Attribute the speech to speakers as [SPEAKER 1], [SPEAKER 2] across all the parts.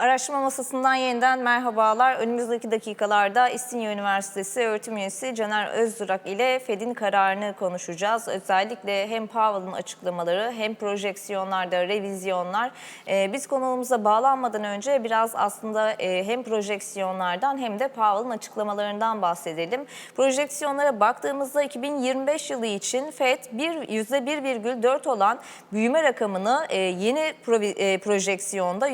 [SPEAKER 1] Araştırma masasından yeniden merhabalar. Önümüzdeki dakikalarda İstinye Üniversitesi öğretim üyesi Caner Özdurak ile Fed'in kararını konuşacağız. Özellikle hem Powell'ın açıklamaları hem projeksiyonlarda revizyonlar. Ee, biz konuğumuza bağlanmadan önce biraz aslında e, hem projeksiyonlardan hem de Powell'ın açıklamalarından bahsedelim. Projeksiyonlara baktığımızda 2025 yılı için Fed bir %1,4 olan büyüme rakamını e, yeni provi- e, projeksiyonda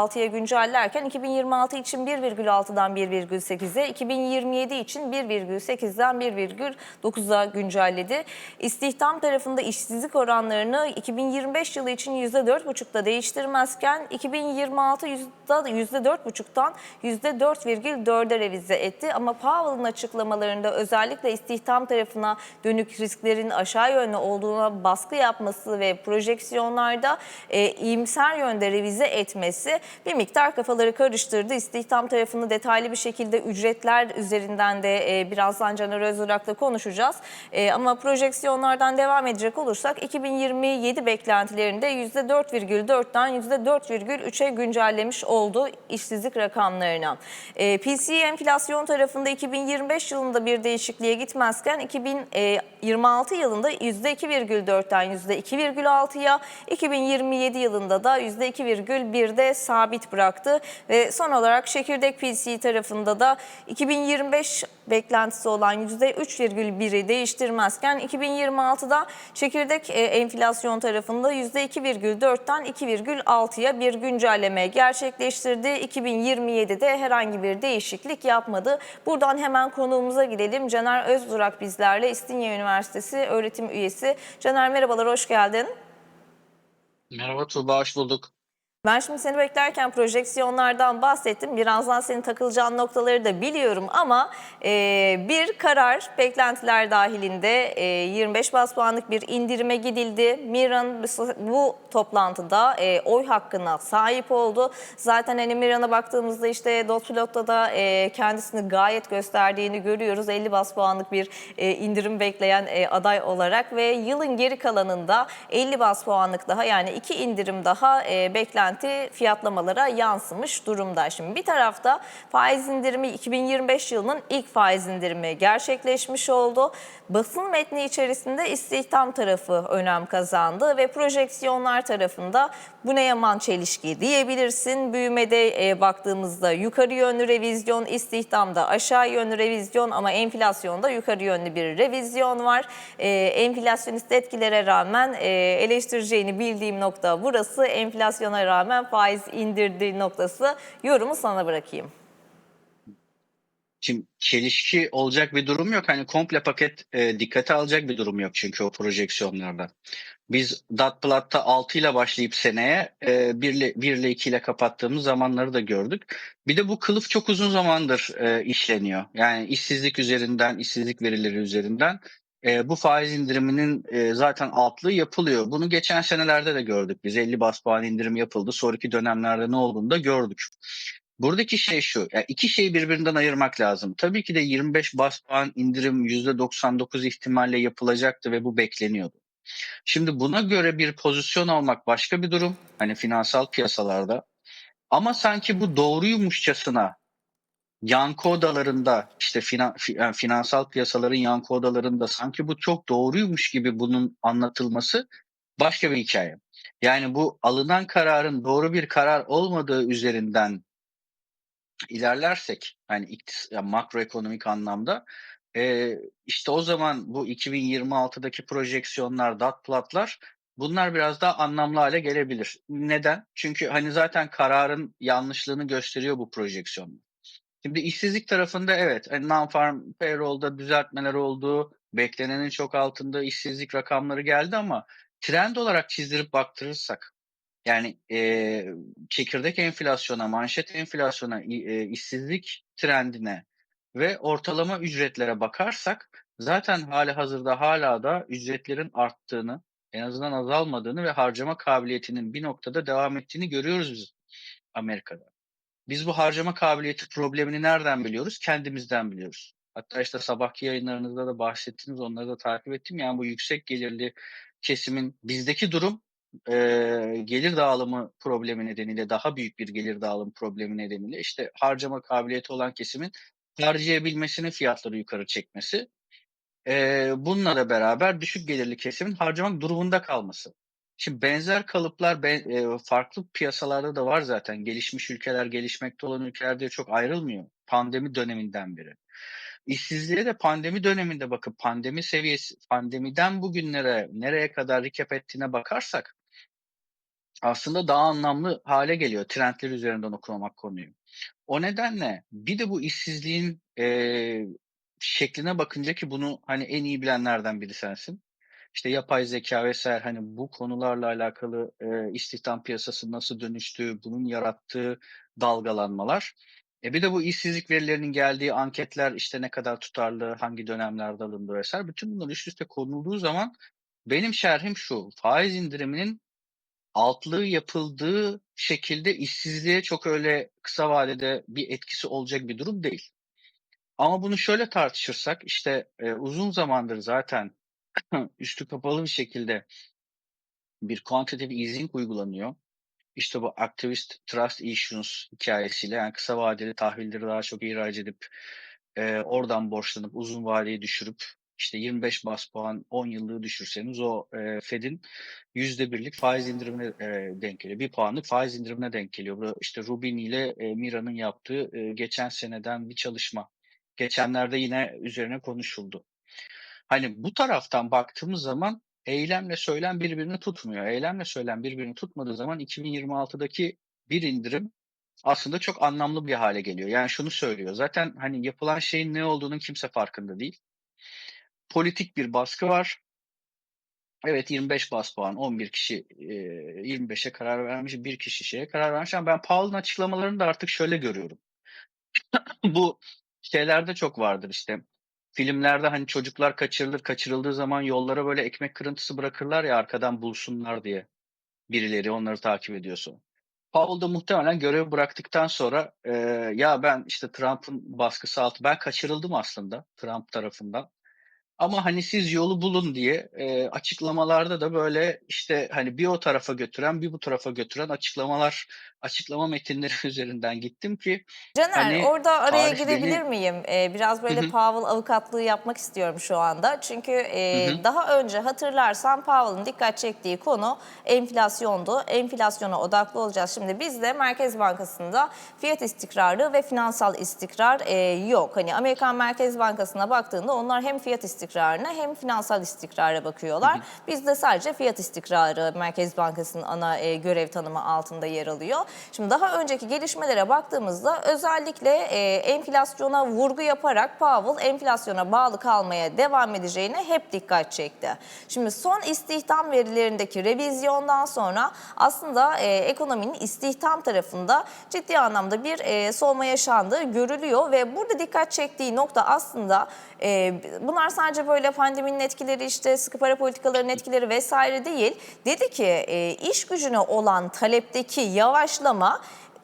[SPEAKER 1] %1,6'ya güncellerken 2026 için 1,6'dan 1,8'e, 2027 için 1,8'den 1,9'a güncelledi. İstihdam tarafında işsizlik oranlarını 2025 yılı için %4,5'da değiştirmezken 2026 %4,5'tan %4,4'e revize etti. Ama Powell'ın açıklamalarında özellikle istihdam tarafına dönük risklerin aşağı yönlü olduğuna baskı yapması ve projeksiyonlarda e, iyimser yönde revize etmesi bir miktar kafaları karıştırdı. İstihdam tarafını detaylı bir şekilde ücretler üzerinden de e, birazdan Caner Özdurak'la konuşacağız. E, ama projeksiyonlardan devam edecek olursak 2027 beklentilerinde %4,4'ten %4,3'e güncellemiş oldu işsizlik rakamlarına. E, PCE enflasyon tarafında 2025 yılında bir değişikliğe gitmezken 2026 yılında %2,4'ten %2,6'ya 2027 yılında da %2,1'de sabit bıraktı. Ve son olarak çekirdek PCE tarafında da 2025 beklentisi olan %3,1'i değiştirmezken 2026'da çekirdek e, enflasyon tarafında %2,4'ten 2,6'ya bir güncelleme gerçekleştirdi. 2027'de herhangi bir değişiklik yapmadı. Buradan hemen konuğumuza gidelim. Caner Özdurak bizlerle İstinye Üniversitesi öğretim üyesi. Caner merhabalar, hoş geldin.
[SPEAKER 2] Merhaba Tuğba, hoş bulduk.
[SPEAKER 1] Ben şimdi seni beklerken projeksiyonlardan bahsettim. Birazdan senin takılacağın noktaları da biliyorum ama e, bir karar beklentiler dahilinde e, 25 bas puanlık bir indirime gidildi. Miran bu toplantıda e, oy hakkına sahip oldu. Zaten hani Miran'a baktığımızda işte Dotpilot'ta da e, kendisini gayet gösterdiğini görüyoruz. 50 bas puanlık bir e, indirim bekleyen e, aday olarak ve yılın geri kalanında 50 bas puanlık daha yani iki indirim daha e, beklenti fiyatlamalara yansımış durumda. Şimdi bir tarafta faiz indirimi 2025 yılının ilk faiz indirimi gerçekleşmiş oldu. Basın metni içerisinde istihdam tarafı önem kazandı ve projeksiyonlar tarafında bu ne yaman çelişki diyebilirsin. Büyümede e, baktığımızda yukarı yönlü revizyon, istihdamda aşağı yönlü revizyon ama enflasyonda yukarı yönlü bir revizyon var. E, enflasyonist etkilere rağmen e, eleştireceğini bildiğim nokta burası. Enflasyona rağmen faiz indirdiği noktası. Yorumu sana bırakayım.
[SPEAKER 2] Şimdi çelişki olacak bir durum yok. Hani komple paket e, dikkate alacak bir durum yok çünkü o projeksiyonlarda. Biz Datplat'ta 6 ile başlayıp seneye e, 1 ile, 1 ile 2 ile kapattığımız zamanları da gördük. Bir de bu kılıf çok uzun zamandır e, işleniyor. Yani işsizlik üzerinden, işsizlik verileri üzerinden e, bu faiz indiriminin e, zaten altlığı yapılıyor. Bunu geçen senelerde de gördük biz. 50 bas puan indirim yapıldı. Sonraki dönemlerde ne olduğunu da gördük. Buradaki şey şu, yani iki şeyi birbirinden ayırmak lazım. Tabii ki de 25 bas puan indirim %99 ihtimalle yapılacaktı ve bu bekleniyordu. Şimdi buna göre bir pozisyon almak başka bir durum. Hani finansal piyasalarda. Ama sanki bu doğruymuşçasına yankı odalarında işte finan, finansal piyasaların yankı odalarında sanki bu çok doğruymuş gibi bunun anlatılması başka bir hikaye. Yani bu alınan kararın doğru bir karar olmadığı üzerinden ilerlersek hani iktis- yani makroekonomik anlamda e, işte o zaman bu 2026'daki projeksiyonlar, dot plotlar bunlar biraz daha anlamlı hale gelebilir. Neden? Çünkü hani zaten kararın yanlışlığını gösteriyor bu projeksiyon. Şimdi işsizlik tarafında evet hani non-farm payroll'da düzeltmeler oldu. Beklenenin çok altında işsizlik rakamları geldi ama trend olarak çizdirip baktırırsak yani e, çekirdek enflasyona, manşet enflasyona, e, işsizlik trendine ve ortalama ücretlere bakarsak zaten hali hazırda hala da ücretlerin arttığını, en azından azalmadığını ve harcama kabiliyetinin bir noktada devam ettiğini görüyoruz biz Amerika'da. Biz bu harcama kabiliyeti problemini nereden biliyoruz? Kendimizden biliyoruz. Hatta işte sabahki yayınlarınızda da bahsettiniz, onları da takip ettim. Yani bu yüksek gelirli kesimin bizdeki durum e, gelir dağılımı problemi nedeniyle daha büyük bir gelir dağılımı problemi nedeniyle işte harcama kabiliyeti olan kesimin harcayabilmesini fiyatları yukarı çekmesi. E, bununla da beraber düşük gelirli kesimin harcamak durumunda kalması. Şimdi benzer kalıplar ben, e, farklı piyasalarda da var zaten. Gelişmiş ülkeler, gelişmekte olan ülkeler diye çok ayrılmıyor. Pandemi döneminden beri. İşsizliğe de pandemi döneminde bakıp pandemi seviyesi, pandemiden bugünlere nereye kadar recap ettiğine bakarsak aslında daha anlamlı hale geliyor trendler üzerinden okumak konuyu. O nedenle bir de bu işsizliğin eee, şekline bakınca ki bunu hani en iyi bilenlerden biri sensin. İşte yapay zeka vesaire hani bu konularla alakalı eee, istihdam piyasası nasıl dönüştüğü, bunun yarattığı dalgalanmalar. E bir de bu işsizlik verilerinin geldiği anketler işte ne kadar tutarlı, hangi dönemlerde alındı vesaire. Bütün bunlar üst üste konulduğu zaman benim şerhim şu. Faiz indiriminin altlığı yapıldığı şekilde işsizliğe çok öyle kısa vadede bir etkisi olacak bir durum değil. Ama bunu şöyle tartışırsak işte e, uzun zamandır zaten üstü kapalı bir şekilde bir quantitative easing uygulanıyor. İşte bu activist trust issues hikayesiyle yani kısa vadeli tahvilleri daha çok ihraç edip e, oradan borçlanıp uzun vadeyi düşürüp işte 25 bas puan 10 yıllığı düşürseniz o e, Fed'in yüzde birlik faiz indirimine e, denk geliyor. Bir puanlık faiz indirimine denk geliyor. Bu işte Rubin ile e, Mira'nın yaptığı e, geçen seneden bir çalışma. Geçenlerde yine üzerine konuşuldu. Hani bu taraftan baktığımız zaman eylemle söylem birbirini tutmuyor. Eylemle söylem birbirini tutmadığı zaman 2026'daki bir indirim aslında çok anlamlı bir hale geliyor. Yani şunu söylüyor. Zaten hani yapılan şeyin ne olduğunun kimse farkında değil. Politik bir baskı var. Evet 25 bas puan 11 kişi e, 25'e karar vermiş bir kişi şeye karar vermiş ama ben Powell'ın açıklamalarını da artık şöyle görüyorum. Bu şeylerde çok vardır işte filmlerde hani çocuklar kaçırılır kaçırıldığı zaman yollara böyle ekmek kırıntısı bırakırlar ya arkadan bulsunlar diye birileri onları takip ediyorsa. Powell da muhtemelen görev bıraktıktan sonra e, ya ben işte Trump'ın baskısı altı ben kaçırıldım aslında Trump tarafından. Ama hani siz yolu bulun diye e, açıklamalarda da böyle işte hani bir o tarafa götüren bir bu tarafa götüren açıklamalar açıklama metinleri üzerinden gittim ki
[SPEAKER 1] Caner
[SPEAKER 2] Hani
[SPEAKER 1] orada araya girebilir
[SPEAKER 2] beni-
[SPEAKER 1] miyim? Ee, biraz böyle
[SPEAKER 2] Hı hı.
[SPEAKER 1] Powell avukatlığı yapmak istiyorum şu anda. Çünkü e,
[SPEAKER 2] Hı hı.
[SPEAKER 1] daha önce hatırlarsan Powell'ın dikkat çektiği konu enflasyondu. Enflasyona odaklı olacağız. Şimdi bizde Merkez Bankası'nda fiyat istikrarı ve finansal istikrar e, yok. Hani Amerikan Merkez Bankası'na baktığında onlar hem fiyat istikrarına hem finansal istikrara bakıyorlar. Bizde sadece fiyat istikrarı Merkez Bankası'nın ana e, görev tanımı altında yer alıyor. Şimdi daha önceki gelişmelere baktığımızda özellikle e, enflasyona vurgu yaparak Powell enflasyona bağlı kalmaya devam edeceğine hep dikkat çekti. Şimdi son istihdam verilerindeki revizyondan sonra aslında e, ekonominin istihdam tarafında ciddi anlamda bir e, soğuma yaşandığı görülüyor ve burada dikkat çektiği nokta aslında e, bunlar sadece böyle pandeminin etkileri işte sıkı para politikalarının etkileri vesaire değil. Dedi ki e, iş gücüne olan talepteki yavaşlama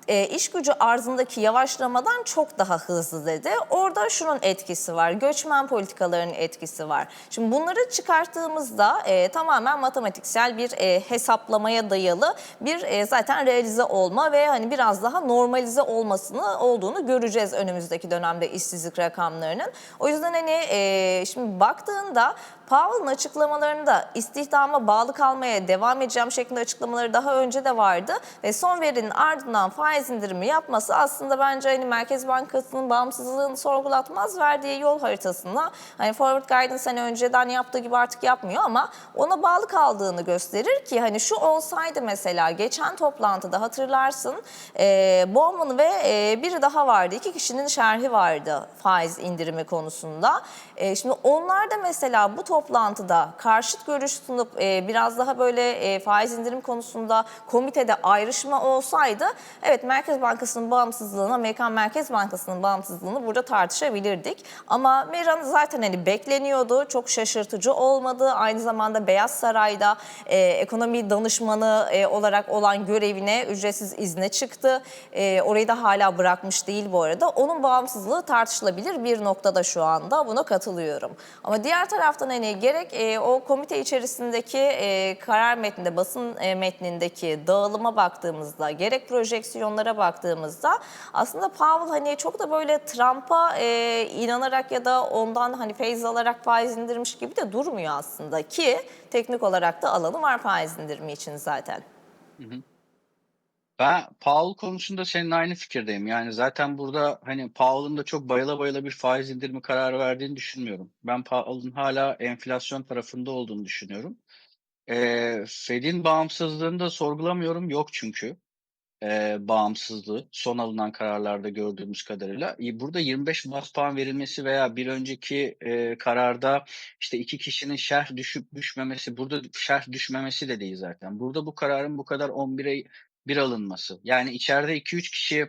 [SPEAKER 1] e, iş gücü arzındaki yavaşlamadan çok daha hızlı dedi. Orada şunun etkisi var, göçmen politikalarının etkisi var. Şimdi bunları çıkarttığımızda e, tamamen matematiksel bir e, hesaplamaya dayalı bir e, zaten realize olma ve hani biraz daha normalize olmasını olduğunu göreceğiz önümüzdeki dönemde işsizlik rakamlarının. O yüzden hani e, şimdi baktığında Powell'ın açıklamalarında istihdama bağlı kalmaya devam edeceğim şeklinde açıklamaları daha önce de vardı ve son verinin ardından faiz indirimi yapması aslında bence hani Merkez Bankası'nın bağımsızlığını sorgulatmaz verdiği yol haritasına hani forward guidance hani önceden yaptığı gibi artık yapmıyor ama ona bağlı kaldığını gösterir ki hani şu olsaydı mesela geçen toplantıda hatırlarsın e, Bowman ve e, biri daha vardı iki kişinin şerhi vardı faiz indirimi konusunda. E, şimdi onlar da mesela bu toplantıda karşıt görüş sunup e, biraz daha böyle e, faiz indirim konusunda komitede ayrışma olsaydı evet Merkez Bankası'nın bağımsızlığını, Amerikan Merkez Bankası'nın bağımsızlığını burada tartışabilirdik. Ama Meran zaten hani bekleniyordu. Çok şaşırtıcı olmadı. Aynı zamanda Beyaz Saray'da e, ekonomi danışmanı e, olarak olan görevine ücretsiz izne çıktı. E, orayı da hala bırakmış değil bu arada. Onun bağımsızlığı tartışılabilir bir noktada şu anda. Buna katılıyorum. Ama diğer taraftan hani gerek e, o komite içerisindeki e, karar metninde, basın e, metnindeki dağılıma baktığımızda, gerek projeksiyonlara baktığımızda aslında Powell hani çok da böyle Trump'a e, inanarak ya da ondan hani feyz alarak faiz indirmiş gibi de durmuyor aslında ki teknik olarak da alanı var faiz indirimi için zaten.
[SPEAKER 2] Ben Powell konusunda seninle aynı fikirdeyim. Yani zaten burada hani Powell'ın da çok bayıla bayıla bir faiz indirimi kararı verdiğini düşünmüyorum. Ben Powell'ın hala enflasyon tarafında olduğunu düşünüyorum. Eee, Fed'in bağımsızlığını da sorgulamıyorum. Yok çünkü eee, bağımsızlığı son alınan kararlarda gördüğümüz kadarıyla. Burada 25 bas puan verilmesi veya bir önceki eee, kararda işte iki kişinin şerh düşüp düşmemesi, burada şerh düşmemesi de değil zaten. Burada bu kararın bu kadar 11'e bir alınması. Yani içeride 2-3 kişi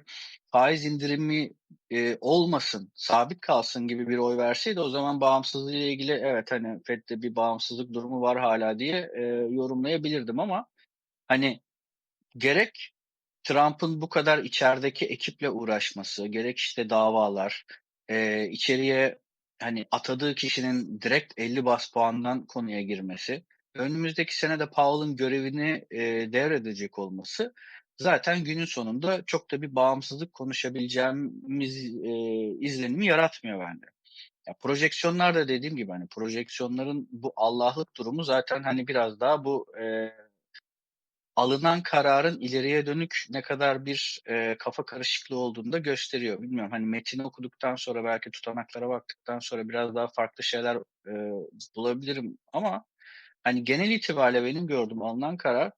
[SPEAKER 2] faiz indirimi eee, olmasın, sabit kalsın gibi bir oy verseydi o zaman bağımsızlığı ile ilgili evet hani Fed'de bir bağımsızlık durumu var hala diye eee, yorumlayabilirdim ama hani gerek Trump'ın bu kadar içerideki ekiple uğraşması, gerek işte davalar, eee, içeriye hani atadığı kişinin direkt 50 bas puandan konuya girmesi, önümüzdeki sene de Powell'ın görevini eee, devredecek olması zaten günün sonunda çok da bir bağımsızlık konuşabileceğimiz eee, izlenimi yaratmıyor bende. Ya projeksiyonlar da dediğim gibi hani projeksiyonların bu Allah'lık durumu zaten hani biraz daha bu eee alınan kararın ileriye dönük ne kadar bir, eee, kafa karışıklığı olduğunu da gösteriyor. Bilmiyorum, hani, metini okuduktan sonra belki tutanaklara baktıktan sonra biraz daha farklı şeyler, eee, bulabilirim ama, hani, genel itibariyle benim gördüğüm alınan karar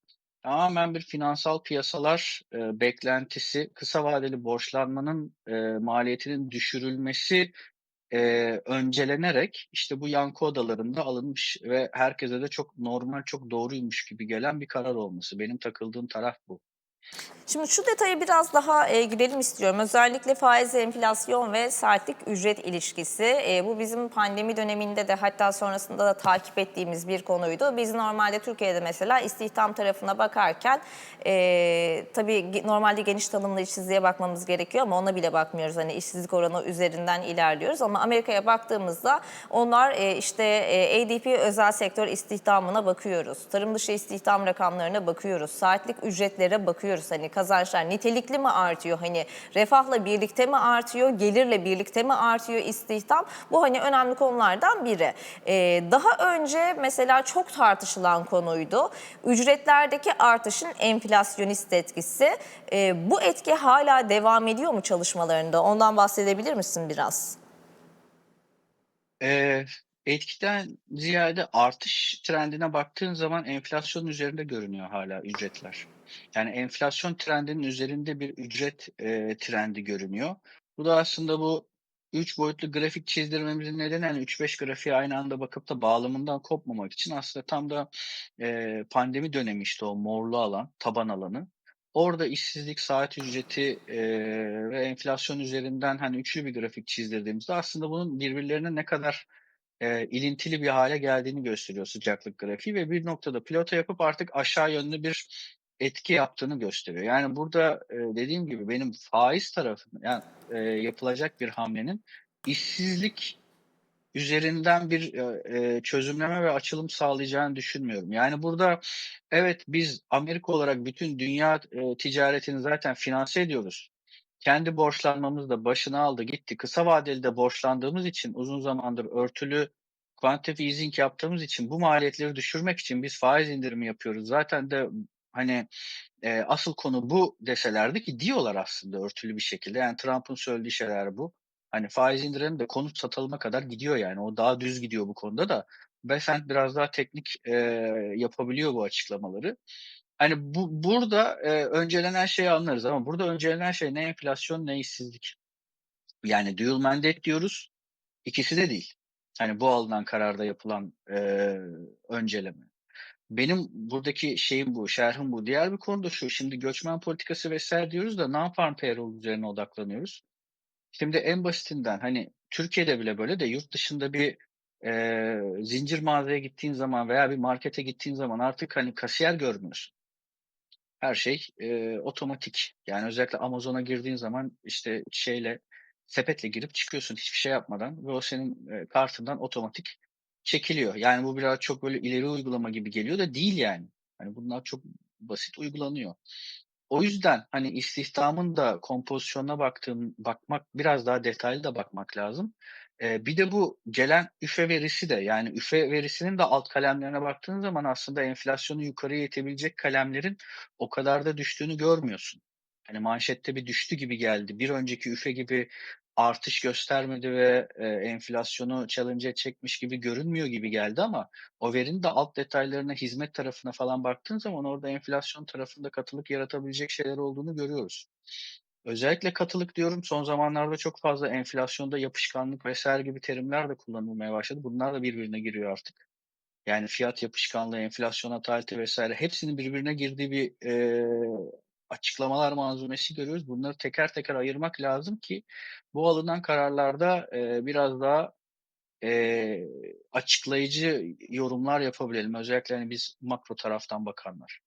[SPEAKER 2] tamamen bir finansal piyasalar, eee, beklentisi, kısa vadeli borçlanmanın, eee, maliyetinin düşürülmesi, eee, öncelenerek, işte, bu yankı odalarında alınmış ve herkese de çok normal, çok doğruymuş gibi gelen bir karar olması. Benim takıldığım taraf bu.
[SPEAKER 1] Şimdi şu detaya biraz daha e, girelim istiyorum. Özellikle faiz, enflasyon ve saatlik ücret ilişkisi. E, bu bizim pandemi döneminde de hatta sonrasında da takip ettiğimiz bir konuydu. Biz normalde Türkiye'de mesela istihdam tarafına bakarken e, tabii normalde geniş tanımlı işsizliğe bakmamız gerekiyor ama ona bile bakmıyoruz. Hani işsizlik oranı üzerinden ilerliyoruz ama Amerika'ya baktığımızda onlar e, işte e, ADP özel sektör istihdamına bakıyoruz. Tarım dışı istihdam rakamlarına bakıyoruz. Saatlik ücretlere bakıyoruz. Hani kazançlar nitelikli mi artıyor? Hani refahla birlikte mi artıyor? Gelirle birlikte mi artıyor istihdam? Bu hani önemli konulardan biri. Ee, daha önce mesela çok tartışılan konuydu. Ücretlerdeki artışın enflasyonist etkisi. Ee, bu etki hala devam ediyor mu çalışmalarında? Ondan bahsedebilir misin biraz?
[SPEAKER 2] Eee, etkiden ziyade artış trendine baktığın zaman enflasyon üzerinde görünüyor hala ücretler. Yani enflasyon trendinin üzerinde bir ücret, eee, trendi görünüyor. Bu da aslında bu 3 boyutlu grafik çizdirmemizin nedeni, hani, 3-5 grafiğe aynı anda bakıp da bağlamından kopmamak için aslında tam da, eee, pandemi dönemi, işte, o morlu alan, taban alanı. Orada işsizlik, saat ücreti, eee, ve enflasyon üzerinden, hani, üçlü bir grafik çizdirdiğimizde aslında bunun birbirlerine ne kadar, eee, ilintili bir hale geldiğini gösteriyor sıcaklık grafiği ve bir noktada pilota yapıp artık aşağı yönlü bir etki yaptığını gösteriyor. Yani burada, eee, dediğim gibi benim faiz tarafında, yani, eee, yapılacak bir hamlenin işsizlik üzerinden bir, eee, çözümleme ve açılım sağlayacağını düşünmüyorum. Yani burada evet, biz Amerika olarak bütün dünya, eee, ticaretini zaten finanse ediyoruz. Kendi borçlanmamız da başını aldı gitti. Kısa vadeli de borçlandığımız için uzun zamandır örtülü quantitative easing yaptığımız için bu maliyetleri düşürmek için biz faiz indirimi yapıyoruz. Zaten de hani, eee, asıl konu bu deselerdi ki diyorlar aslında örtülü bir şekilde. Yani Trump'ın söylediği şeyler bu. Hani faiz indirelim de konut satılıma kadar gidiyor yani. O daha düz gidiyor bu konuda da. Bessent biraz daha teknik, eee, yapabiliyor bu açıklamaları. Hani bu burada, eee, öncelenen şeyi anlarız ama burada öncelenen şey ne enflasyon ne işsizlik. Yani dual mandate diyoruz, ikisi de değil. Hani bu alınan kararda yapılan, eee, önceleme. benim buradaki şeyim bu, şerhim bu. Diğer bir konu da şu, şimdi göçmen politikası vs. diyoruz da non-farm payroll üzerine odaklanıyoruz. Şimdi en basitinden, hani, Türkiye'de bile böyle de yurt dışında bir, eee, zincir mağazaya gittiğin zaman veya bir markete gittiğin zaman artık, hani, kasiyer görmüyorsun. Her şey, eee, otomatik. Yani özellikle Amazon'a girdiğin zaman, işte, şeyle, sepetle girip çıkıyorsun hiçbir şey yapmadan ve o senin, eee, kartından otomatik çekiliyor. Yani bu biraz çok böyle ileri uygulama gibi geliyor da değil yani. Hani, bunlar çok basit uygulanıyor. O yüzden, hani, istihdamın da kompozisyonuna baktığın bakmak biraz daha detaylı da bakmak lazım. Eee, bir de bu gelen üfe verisi de, yani üfe verisinin de alt kalemlerine baktığın zaman aslında enflasyonu yukarıya itebilecek kalemlerin o kadar da düştüğünü görmüyorsun. Hani, manşette bir düştü gibi geldi. Bir önceki üfe gibi artış göstermedi ve, eee, enflasyonu challenge edecekmiş gibi görünmüyor gibi geldi ama o verinin de alt detaylarına, hizmet tarafına falan baktığın zaman orada enflasyon tarafında katılık yaratabilecek şeyler olduğunu görüyoruz. Özellikle katılık diyorum, son zamanlarda çok fazla enflasyonda yapışkanlık vs. gibi terimler de kullanılmaya başladı. Bunlar da birbirine giriyor artık. Yani fiyat yapışkanlığı, enflasyon ataleti vs. hepsinin birbirine girdiği bir, eee, açıklamalar manzumesi görüyoruz. Bunları teker teker ayırmak lazım ki bu alınan kararlarda, eee, biraz daha, eee, açıklayıcı yorumlar yapabilelim. Özellikle, hani, biz makro taraftan bakanlar.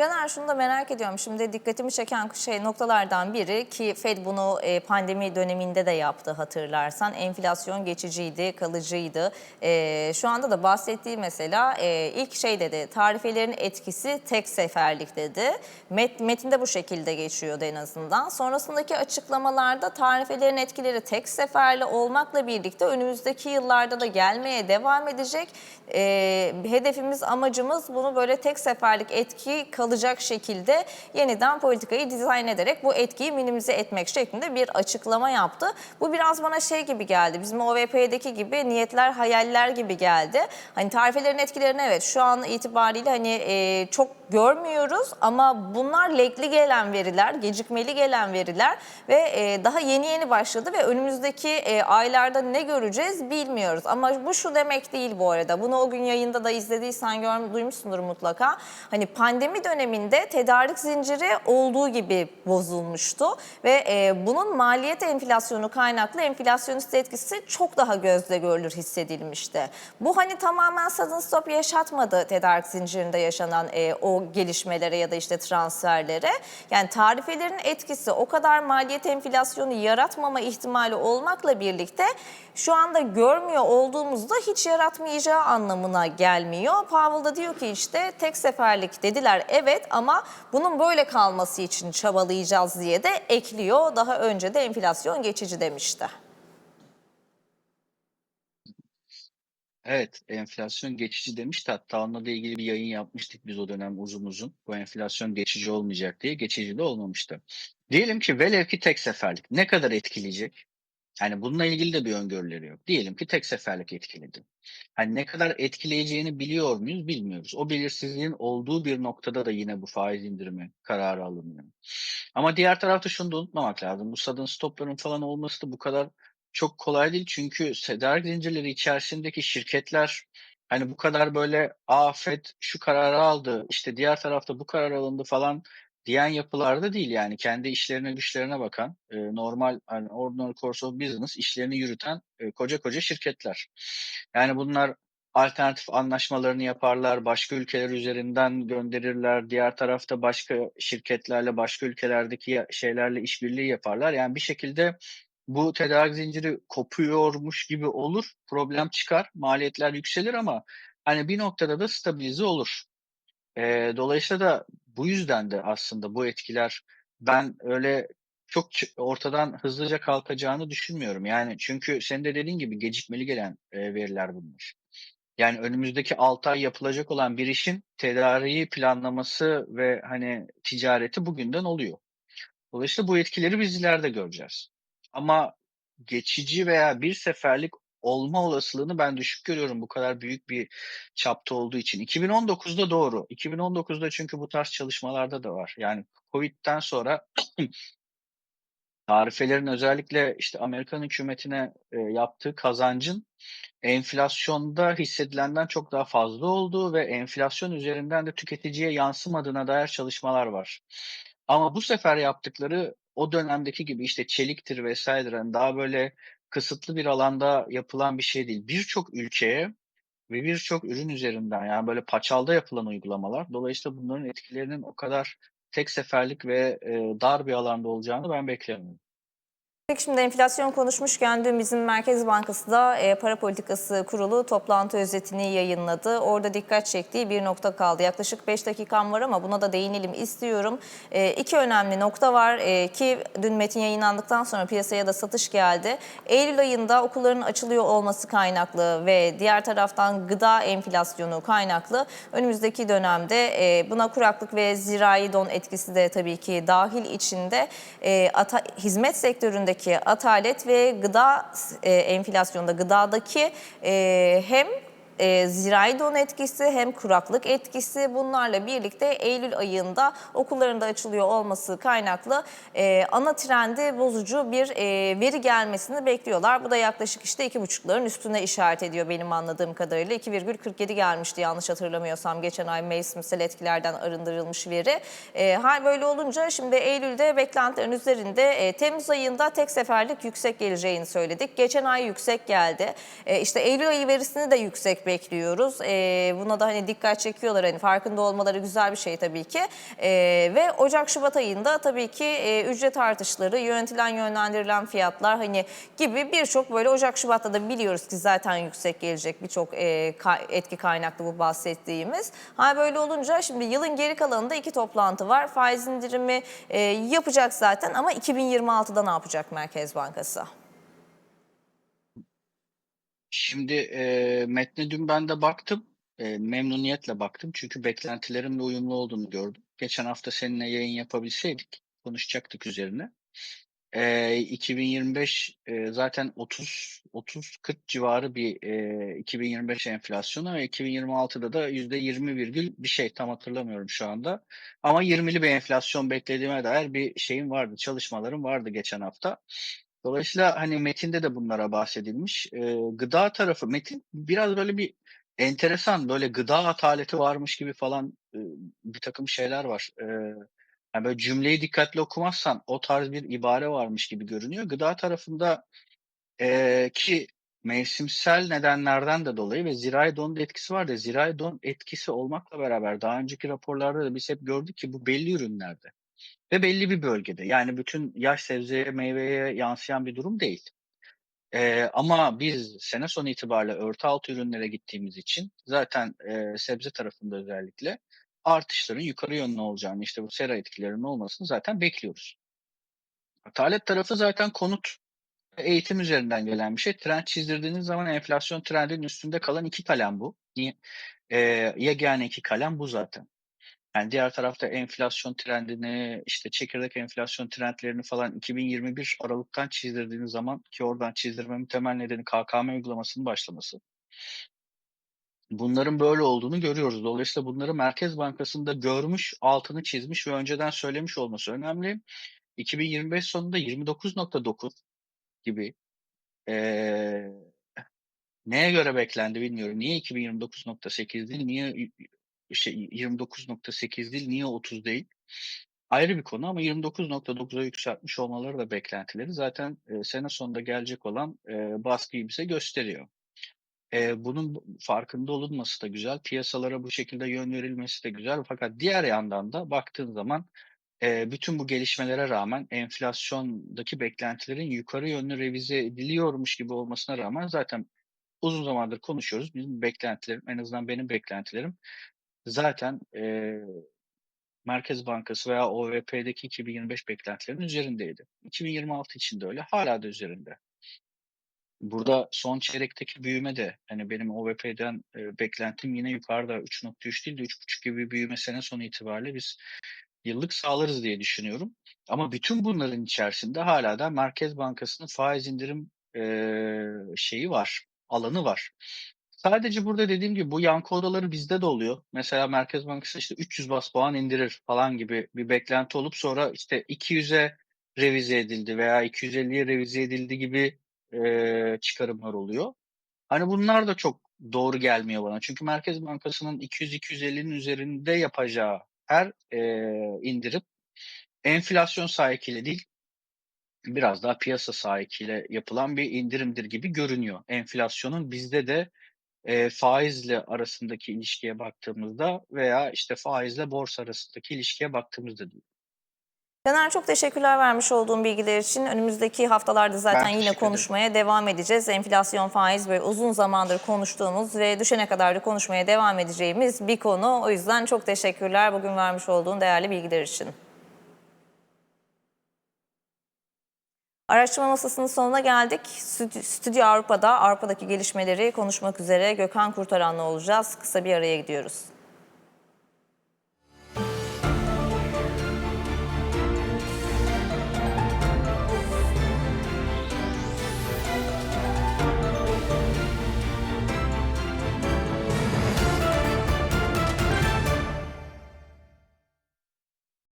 [SPEAKER 1] Caner şunu da merak ediyorum. Şimdi dikkatimi çeken şey noktalardan biri ki Fed bunu e, pandemi döneminde de yaptı hatırlarsan. Enflasyon geçiciydi, kalıcıydı. E, şu anda da bahsettiği mesela e, ilk şey dedi tarifelerin etkisi tek seferlik dedi. Met, metinde bu şekilde geçiyordu en azından. Sonrasındaki açıklamalarda tarifelerin etkileri tek seferli olmakla birlikte önümüzdeki yıllarda da gelmeye devam edecek. E, hedefimiz, amacımız bunu böyle tek seferlik etki kalacak şekilde yeniden politikayı dizayn ederek bu etkiyi minimize etmek şeklinde bir açıklama yaptı. Bu biraz bana şey gibi geldi. Bizim OVP'deki gibi niyetler, hayaller gibi geldi. Hani tarifelerin etkilerini evet şu an itibariyle hani e, çok görmüyoruz ama bunlar lekli gelen veriler, gecikmeli gelen veriler ve e, daha yeni yeni başladı ve önümüzdeki e, aylarda ne göreceğiz bilmiyoruz. Ama bu şu demek değil bu arada. Bunu o gün yayında da izlediysen gör, duymuşsundur mutlaka. Hani pandemi döneminde tedarik zinciri olduğu gibi bozulmuştu ve e, bunun maliyet enflasyonu kaynaklı enflasyonist etkisi çok daha gözle görülür hissedilmişti. Bu hani tamamen sudden stop yaşatmadı tedarik zincirinde yaşanan e, o gelişmelere ya da işte transferlere. Yani tarifelerin etkisi o kadar maliyet enflasyonu yaratmama ihtimali olmakla birlikte şu anda görmüyor olduğumuzda hiç yaratmayacağı anlamına gelmiyor. Powell da diyor ki işte tek seferlik dediler evet ama bunun böyle kalması için çabalayacağız diye de ekliyor. Daha önce de enflasyon geçici demişti.
[SPEAKER 2] Evet, enflasyon geçici demişti. Hatta onunla ilgili bir yayın yapmıştık biz o dönem uzun uzun. Bu enflasyon geçici olmayacak diye. Geçici de olmamıştı. Diyelim ki velev ki tek seferlik. Ne kadar etkileyecek? Yani bununla ilgili de bir öngörüleri yok. Diyelim ki tek seferlik etkiledi. Hani ne kadar etkileyeceğini biliyor muyuz? Bilmiyoruz. O belirsizliğin olduğu bir noktada da yine bu faiz indirimi kararı alınıyor. Ama diğer tarafta şunu da unutmamak lazım. Bu sudden stop'ların falan olması da bu kadar çok kolay değil. Çünkü tedarik zincirleri içerisindeki şirketler hani bu kadar böyle "A, FED şu kararı aldı, işte diğer tarafta bu karar alındı." falan diyen yapılarda değil yani. Kendi işlerine güçlerine bakan, eee, normal hani ordinary course of business işlerini yürüten, eee, koca koca şirketler. Yani bunlar alternatif anlaşmalarını yaparlar, başka ülkeler üzerinden gönderirler, diğer tarafta başka şirketlerle, başka ülkelerdeki şeylerle işbirliği yaparlar. Yani bir şekilde bu tedarik zinciri kopuyormuş gibi olur, problem çıkar, maliyetler yükselir ama hani bir noktada da stabilize olur. Eee, dolayısıyla da bu yüzden de aslında bu etkiler ben öyle çok ortadan hızlıca kalkacağını düşünmüyorum. Yani çünkü senin de dediğin gibi gecikmeli gelen, eee, veriler bunlar. Yani önümüzdeki 6 ay yapılacak olan bir işin tedariği planlaması ve, hani, ticareti bugünden oluyor. Dolayısıyla bu etkileri biz ileride göreceğiz. Ama geçici veya bir seferlik olma olasılığını ben düşük görüyorum bu kadar büyük bir çapta olduğu için. 2019'da doğru. 2019'da çünkü bu tarz çalışmalarda da var. Yani COVID'den sonra tarifelerin özellikle, işte, Amerikan hükümetine, eee, yaptığı kazancın enflasyonda hissedilenden çok daha fazla olduğu ve enflasyon üzerinden de tüketiciye yansımadığına dair çalışmalar var. Ama bu sefer yaptıkları o dönemdeki gibi, işte, çeliktir vs.'dir, hani, daha böyle kısıtlı bir alanda yapılan bir şey değil. Birçok ülkeye ve birçok ürün üzerinden, yani, böyle paçalda yapılan uygulamalar. Dolayısıyla bunların etkilerinin o kadar tek seferlik ve, eee, dar bir alanda olacağını ben beklemiyorum.
[SPEAKER 1] Peki şimdi enflasyon konuşmuşken dün bizim Merkez Bankası da e, Para Politikası Kurulu toplantı özetini yayınladı. Orada dikkat çektiği bir nokta kaldı. Yaklaşık 5 dakikam var ama buna da değinelim istiyorum. E, iki önemli nokta var e, ki dün metin yayınlandıktan sonra piyasaya da satış geldi. Eylül ayında okulların açılıyor olması kaynaklı ve diğer taraftan gıda enflasyonu kaynaklı önümüzdeki dönemde e, buna kuraklık ve zirai don etkisi de tabii ki dahil içinde hizmet sektöründe atalet ve gıda e, enflasyonda gıdadaki e, hem e, zirai don etkisi hem kuraklık etkisi bunlarla birlikte Eylül ayında okullarında açılıyor olması kaynaklı e, ana trendi bozucu bir e, veri gelmesini bekliyorlar. Bu da yaklaşık işte 2,5'ların üstüne işaret ediyor benim anladığım kadarıyla. 2,47 gelmişti yanlış hatırlamıyorsam geçen ay mevsimsel etkilerden arındırılmış veri. E, hal böyle olunca şimdi Eylül'de beklentilerin üzerinde e, Temmuz ayında tek seferlik yüksek geleceğini söyledik. Geçen ay yüksek geldi. E, işte Eylül ayı verisini de yüksek bekliyoruz. E, buna da hani dikkat çekiyorlar. Hani farkında olmaları güzel bir şey tabii ki. E, ve Ocak-Şubat ayında tabii ki e, ücret artışları, yönetilen yönlendirilen fiyatlar hani gibi birçok böyle Ocak-Şubat'ta da biliyoruz ki zaten yüksek gelecek birçok e, ka- etki kaynaklı bu bahsettiğimiz. Ha böyle olunca şimdi yılın geri kalanında iki toplantı var. Faiz indirimi e, yapacak zaten ama 2026'da ne yapacak Merkez Bankası?
[SPEAKER 2] Şimdi, eee, metne dün ben de baktım. Eee, memnuniyetle baktım çünkü beklentilerimle uyumlu olduğunu gördüm. Geçen hafta seninle yayın yapabilseydik konuşacaktık üzerine. Eee, 2025, eee, zaten 30-30-40 civarı bir, eee, 2025 enflasyonu ve 2026'da da %20 virgül bir şey tam hatırlamıyorum şu anda. Ama 20'li bir enflasyon beklediğime dair bir şeyim vardı, çalışmalarım vardı geçen hafta. Dolayısıyla, hani, metinde de bunlara bahsedilmiş. Eee, gıda tarafı metin biraz böyle bir enteresan, böyle gıda ataleti varmış gibi falan, ııı, birtakım şeyler var. Eee, hani, böyle cümleyi dikkatli okumazsan o tarz bir ibare varmış gibi görünüyor. Gıda tarafında, eee, ki mevsimsel nedenlerden de dolayı ve zirai don etkisi var da zirai don etkisi olmakla beraber daha önceki raporlarda da biz hep gördük ki bu belli ürünlerde ve belli bir bölgede. Yani bütün yaş sebzeye, meyveye yansıyan bir durum değil. Eee, ama biz sene sonu itibariyle örtü altı ürünlere gittiğimiz için zaten, eee, sebze tarafında özellikle artışların yukarı yönlü olacağını, işte bu sera etkilerinin olmasını zaten bekliyoruz. Atalet tarafı zaten konut eğitim üzerinden gelen bir şey. Trend çizdirdiğiniz zaman enflasyon trendinin üstünde kalan 2 kalem bu. Niye? Eee, yegâne 2 kalem bu zaten. Yani diğer tarafta enflasyon trendini, işte çekirdek enflasyon trendlerini falan 2021 aralıktan çizdirdiğiniz zaman ki oradan çizdirmemin temel nedeni KKM uygulamasının başlaması. Bunların böyle olduğunu görüyoruz. Dolayısıyla bunları Merkez Bankası'nda görmüş, altını çizmiş ve önceden söylemiş olması önemli. 2025 sonunda 29.9 gibi. Eee, neye göre beklendi bilmiyorum. Niye 2029.8 değil, niye şey 29.8 değil, niye 30 değil? Ayrı bir konu ama 29.9'a yükseltmiş olmaları da beklentileri zaten, eee, sene sonunda gelecek olan, eee, baskıyı bize gösteriyor. Eee, bunun bu farkında olunması da güzel. Piyasalara bu şekilde yön verilmesi de güzel fakat diğer yandan da baktığın zaman, eee, bütün bu gelişmelere rağmen enflasyondaki beklentilerin yukarı yönlü revize ediliyormuş gibi olmasına rağmen zaten uzun zamandır konuşuyoruz. Benim beklentilerim, en azından benim beklentilerim zaten, eee, Merkez Bankası veya OVP'deki 2025 beklentilerinin üzerindeydi. 2026 için de öyle, hâlâ da üzerinde. Burada son çeyrekteki büyüme de, hani, benim OVP'den, eee, beklentim yine yukarıda. 3.3 değil de 3.5 gibi bir büyüme sene sonu itibariyle biz yıllık sağlarız diye düşünüyorum. Ama bütün bunların içerisinde hâlâ da Merkez Bankası'nın faiz indirim, eee, şeyi var, alanı var. Sadece burada dediğim gibi bu yankı odaları bizde de oluyor. Mesela Merkez Bankası, işte, 300 bas puan indirir falan gibi bir beklenti olup sonra, işte, 200'e revize edildi veya 250'ye revize edildi gibi e, çıkarımlar oluyor. Hani bunlar da çok doğru gelmiyor bana. Çünkü Merkez Bankası'nın 200-250'nin üzerinde yapacağı her e, indirim enflasyon sahikiyle değil biraz daha piyasa sahikiyle yapılan bir indirimdir gibi görünüyor. Enflasyonun bizde de e, faizle arasındaki ilişkiye baktığımızda veya işte faizle borsa arasındaki ilişkiye baktığımızda değil.
[SPEAKER 1] Caner çok teşekkürler vermiş olduğum bilgiler için. Önümüzdeki haftalarda zaten
[SPEAKER 2] Ben
[SPEAKER 1] yine
[SPEAKER 2] teşekkür ederim.
[SPEAKER 1] konuşmaya devam edeceğiz. Enflasyon, faiz böyle uzun zamandır konuştuğumuz ve düşene kadar da konuşmaya devam edeceğimiz bir konu. O yüzden çok teşekkürler bugün vermiş olduğun değerli bilgiler için. Araştırma masasının sonuna geldik. Stü- Stüdyo Avrupa'da Avrupa'daki gelişmeleri konuşmak üzere Gökhan Kurtaran'la olacağız. Kısa bir araya gidiyoruz.